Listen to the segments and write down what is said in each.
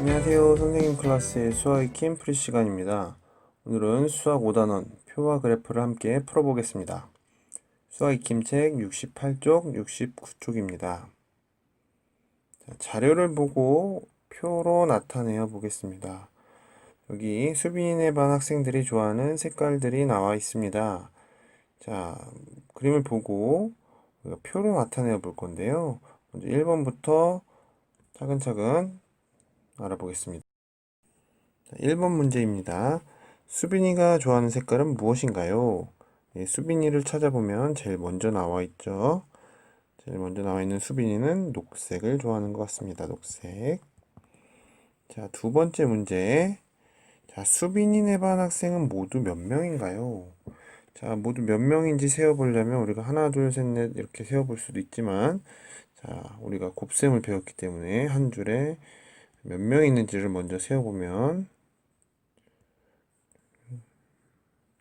안녕하세요. 선생님 클래스의 수학 익힘 프리 시간입니다. 오늘은 수학 5단원 표와 그래프를 함께 풀어보겠습니다. 수학 익힘 책 68쪽, 69쪽입니다. 자 료를 보고 표로 나타내어 보겠습니다. 여기 수빈이네 반 학생들이 좋아하는 색깔들이 나와 있습니다. 자, 그림을 보고 표로 나타내어 볼 건데요. 먼저 1번부터 차근차근 알아보겠습니다. 1번 문제입니다. 수빈이가 좋아하는 색깔은 무엇인가요? 예, 수빈이를 찾아보면 제일 먼저 나와 있죠. 제일 먼저 나와 있는 수빈이는 녹색을 좋아하는 것 같습니다. 녹색. 자, 두 번째 문제. 자, 수빈이네 반 학생은 모두 몇 명인가요? 자, 모두 몇 명인지 세어보려면 우리가 하나, 둘, 셋, 넷 이렇게 세어볼 수도 있지만, 자, 우리가 곱셈을 배웠기 때문에 한 줄에 몇 명 있는지를 먼저 세어보면,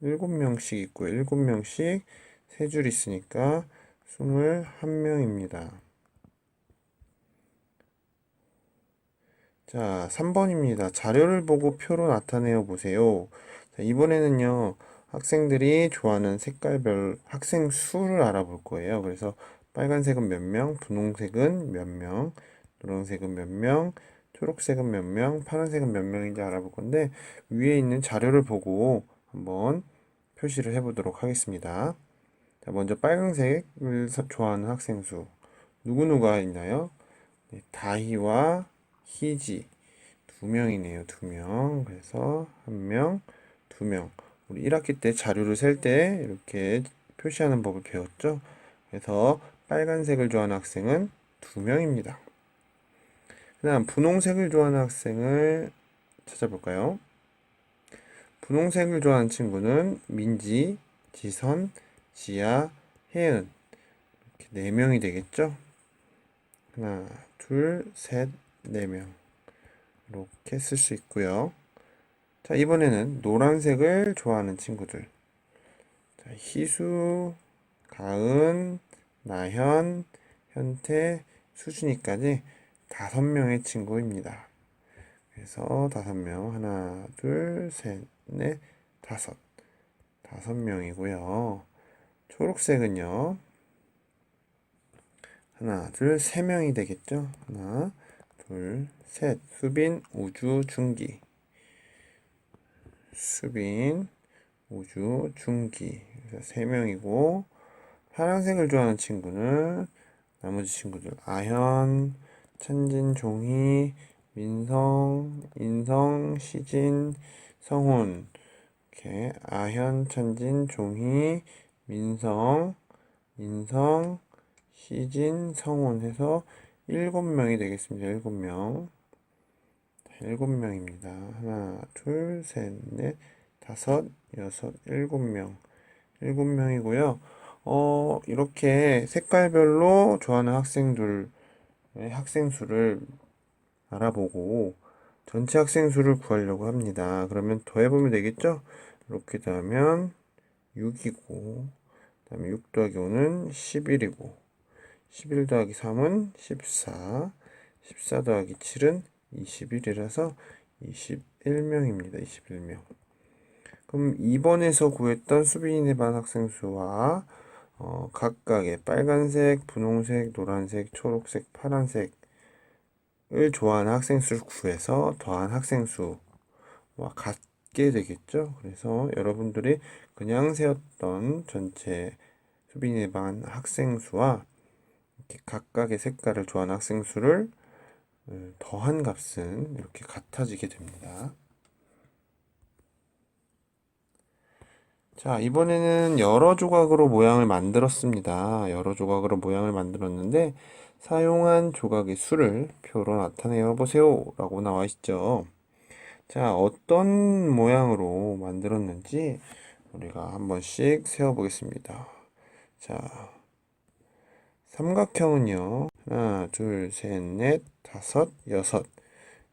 일곱 명씩 있고요. 일곱 명씩 세 줄 있으니까 스물한 명입니다. 자, 3번입니다. 자료를 보고 표로 나타내어 보세요. 자, 이번에는요, 학생들이 좋아하는 색깔별 학생 수를 알아볼 거예요. 그래서 빨간색은 몇 명, 분홍색은 몇 명, 노란색은 몇 명, 초록색은 몇 명, 파란색은 몇 명인지 알아볼 건데 위에 있는 자료를 보고 한번 표시를 해보도록 하겠습니다. 자, 먼저 빨간색을 좋아하는 학생 수 누구누가 있나요? 네, 다희와 희지 두 명이네요. 두 명. 그래서 한 명, 두 명. 우리 1학기 때 자료를 셀 때 이렇게 표시하는 법을 배웠죠. 그래서 빨간색을 좋아하는 학생은 두 명입니다. 그 다음 분홍색을 좋아하는 학생을 찾아볼까요? 분홍색을 좋아하는 친구는 민지, 지선, 지아, 혜은 이렇게 네 명이 되겠죠? 하나, 둘, 셋, 네 명 이렇게 쓸 수 있고요. 자, 이번에는 노란색을 좋아하는 친구들. 자, 희수, 가은, 나현, 현태, 수준이까지 다섯 명의 친구입니다. 그래서 다섯 명, 하나, 둘, 셋, 넷, 다섯. 다섯 명이고요. 초록색은요. 하나, 둘, 세 명이 되겠죠? 하나, 둘, 셋. 수빈, 우주, 중기. 수빈, 우주, 중기. 그래서 세 명이고, 파란색을 좋아하는 친구는 나머지 친구들. 아현, 찬진, 종희, 민성, 인성, 시진, 성훈. 이렇게 아현, 찬진, 종희, 민성, 인성, 시진, 성훈 해서 일곱 명이 되겠습니다. 일곱 명. 일곱 명입니다. 하나, 둘, 셋, 넷, 다섯, 여섯, 일곱 명. 일곱 명이고요. 어, 이렇게 색깔별로 좋아하는 학생들, 학생 수를 알아보고 전체 학생 수를 구하려고 합니다. 그러면 더해보면 되겠죠? 이렇게 더하면 6이고, 그 다음에 6 더하기 5는 11이고, 11 더하기 3은 14, 14 더하기 7은 21이라서 21명입니다. 21명. 그럼 2번에서 구했던 수빈이네 반 학생 수와 어, 각각의 빨간색, 분홍색, 노란색, 초록색, 파란색을 좋아하는 학생 수를 구해서 더한 학생 수와 같게 되겠죠. 그래서 여러분들이 그냥 세웠던 전체 수빈이네 반 학생 수와 각각의 색깔을 좋아하는 학생 수를 어, 더한 값은 이렇게 같아지게 됩니다. 자, 이번에는 여러 조각으로 모양을 만들었습니다. 여러 조각으로 모양을 만들었는데 사용한 조각의 수를 표로 나타내어 보세요. 라고 나와 있죠. 자, 어떤 모양으로 만들었는지 우리가 한 번씩 세어 보겠습니다. 자, 삼각형은요. 하나, 둘, 셋, 넷, 다섯, 여섯.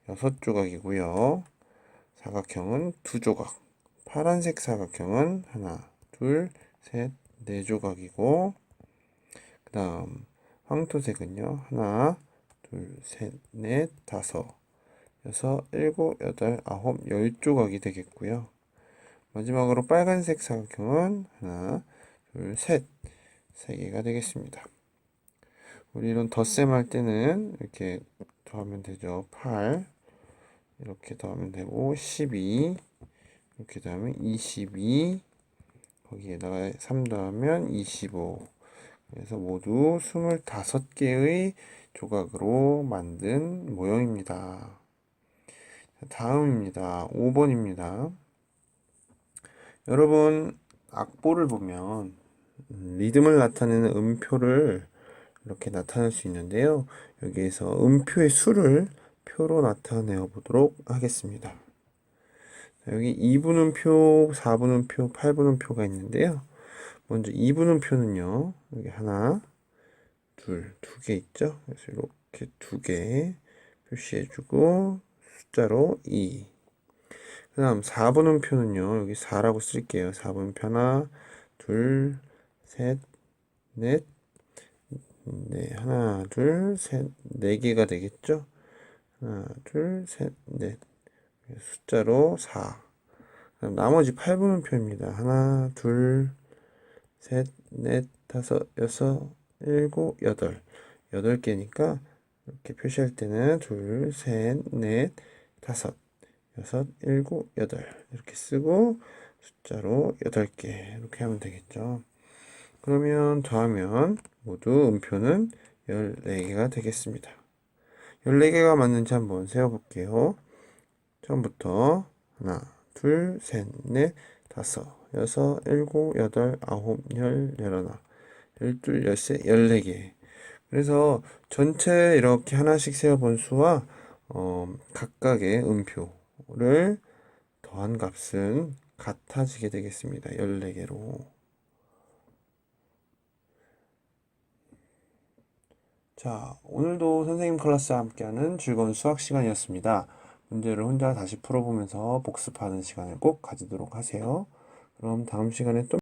여섯 조각이고요. 사각형은 두 조각. 파란색 사각형은 하나, 둘, 셋, 네 조각이고, 그 다음 황토색은요. 하나, 둘, 셋, 넷, 다섯. 여섯, 일곱, 여덟, 아홉, 열 조각이 되겠고요. 마지막으로 빨간색 사각형은 하나, 둘, 셋, 세 개가 되겠습니다. 우리 이런 덧셈 할 때는 이렇게 더하면 되죠. 8 이렇게 더하면 되고 12 이렇게 더하면 22 거기에다가 3 더하면 25 그래서 모두 25개의 조각으로 만든 모형입니다. 다음입니다. 5번입니다. 여러분 악보를 보면 음, 리듬을 나타내는 음표를 이렇게 나타낼 수 있는데요. 여기에서 음표의 수를 표로 나타내어 보도록 하겠습니다. 자, 여기 2분음표, 4분음표, 8분음표가 있는데요. 먼저 2분음표는요. 여기 하나, 둘, 두 개 있죠. 그래서 이렇게 두 개 표시해주고 숫자로 2. 그 다음 4분음표는요. 여기 4라고 쓸게요. 4분음표 하나, 둘, 셋, 넷, 네, 하나, 둘, 셋, 네 개가 되겠죠? 하나, 둘, 셋, 넷. 숫자로 4. 그럼 나머지 8분음표입니다. 하나, 둘, 셋, 넷, 다섯, 여섯, 일곱, 여덟. 여덟 개니까 이렇게 표시할 때는 둘, 셋, 넷, 다섯, 여섯, 일곱, 여덟. 이렇게 쓰고 숫자로 여덟 개. 이렇게 하면 되겠죠. 그러면 더하면 모두 음표는 14개가 되겠습니다. 14개가 맞는지 한번 세어볼게요. 처음부터 하나, 둘, 셋, 넷, 다섯, 여섯, 일곱, 여덟, 아홉, 열, 열하나, 열둘, 열세, 열네 개. 그래서 전체 이렇게 하나씩 세어본 수와 어, 각각의 음표를 더한 값은 같아지게 되겠습니다. 14개로. 자, 오늘도 선생님 클래스와 함께하는 즐거운 수학 시간이었습니다. 문제를 혼자 다시 풀어보면서 복습하는 시간을 꼭 가지도록 하세요. 그럼 다음 시간에 또